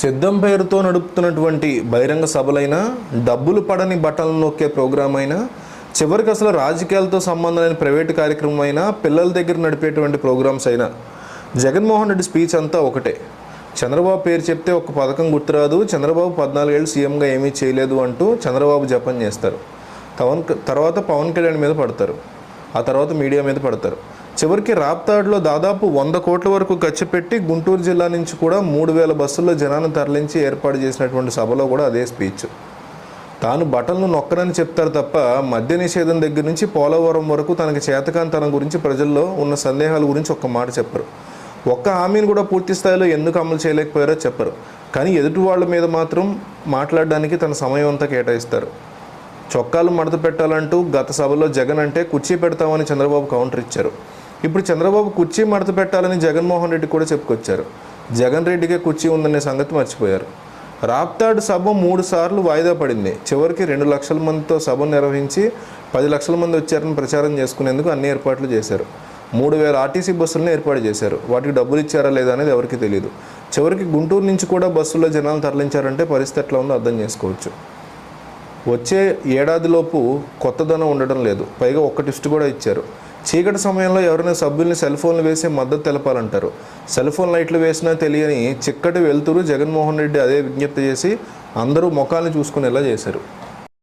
సిద్ధం పేరుతో నడుపుతున్నటువంటి బహిరంగ సభలైనా డబ్బులు పడని బట్టలను నొక్కే ప్రోగ్రాం అయినా చివరికి అసలు రాజకీయాలతో సంబంధం లేని ప్రైవేట్ కార్యక్రమం అయినా పిల్లల దగ్గర నడిపేటువంటి ప్రోగ్రామ్స్ అయినా. జగన్మోహన్ రెడ్డి స్పీచ్ అంతా ఒకటే. చంద్రబాబు పేరు చెప్తే ఒక పథకం గుర్తురాదు చంద్రబాబు పద్నాలుగేళ్ళు సీఎంగా ఏమీ చేయలేదు అంటూ చంద్రబాబు జపం చేస్తారు. పవన్ తర్వాత పవన్ కళ్యాణ్ మీద పడతారు. ఆ తర్వాత మీడియా మీద పడతారు. చివరికి రాప్తాడులో దాదాపు వంద కోట్ల వరకు ఖర్చు పెట్టి గుంటూరు జిల్లా నుంచి కూడా మూడు వేల బస్సుల్లో జనాన్ని తరలించి ఏర్పాటు చేసినటువంటి సభలో కూడా అదే స్పీచ్. తాను బటన్లు నొక్కనని చెప్తారు తప్ప మద్య నిషేధం దగ్గర నుంచి పోలవరం వరకు తనకి చేతకాంతనం గురించి ప్రజల్లో ఉన్న సందేహాల గురించి ఒక్క మాట చెప్పరు. ఒక్క హామీని కూడా పూర్తి స్థాయిలో ఎందుకు అమలు చేయలేకపోయారో చెప్పరు. కానీ ఎదుటి వాళ్ళ మీద మాత్రం మాట్లాడడానికి తన సమయం అంతా కేటాయిస్తారు. చొక్కాలు మడత పెట్టాలంటూ గత సభలో జగన్ అంటే కుర్చీ పెడతామని చంద్రబాబు కౌంటర్ ఇచ్చారు. ఇప్పుడు చంద్రబాబు కుర్చీ మడత పెట్టాలని జగన్మోహన్ రెడ్డి కూడా చెప్పుకొచ్చారు. జగన్ రెడ్డికే కుర్చీ ఉందనే సంగతి మర్చిపోయారు. రాప్తాడు సభ మూడు సార్లు వాయిదా పడింది. చివరికి రెండు లక్షల మందితో సభ నిర్వహించి పది లక్షల మంది వచ్చారని ప్రచారం చేసుకునేందుకు అన్ని ఏర్పాట్లు చేశారు. మూడు వేల ఆర్టీసీ బస్సులను ఏర్పాటు చేశారు. వాటికి డబ్బులు ఇచ్చారా లేదా అనేది ఎవరికి తెలియదు చివరికి గుంటూరు నుంచి కూడా బస్సుల్లో జనాలు తరలించారంటే పరిస్థితి ఎట్లా ఉందో అర్థం చేసుకోవచ్చు. వచ్చే ఏడాదిలోపు కొత్తదనం ఉండడం లేదు. పైగా ఒక్క టిస్ట్ కూడా ఇచ్చారు. చీకటి సమయంలో ఎవరైనా సభ్యుల్ని సెల్ ఫోన్లు వేసి మద్దతు తెలపాలంటారు. సెల్ ఫోన్ లైట్లు వేసినా తెలియని చిక్కటి వెళ్తురు జగన్మోహన్ రెడ్డి అదే విజ్ఞప్తి చేసి అందరూ ముఖాలను చూసుకునేలా చేశారు.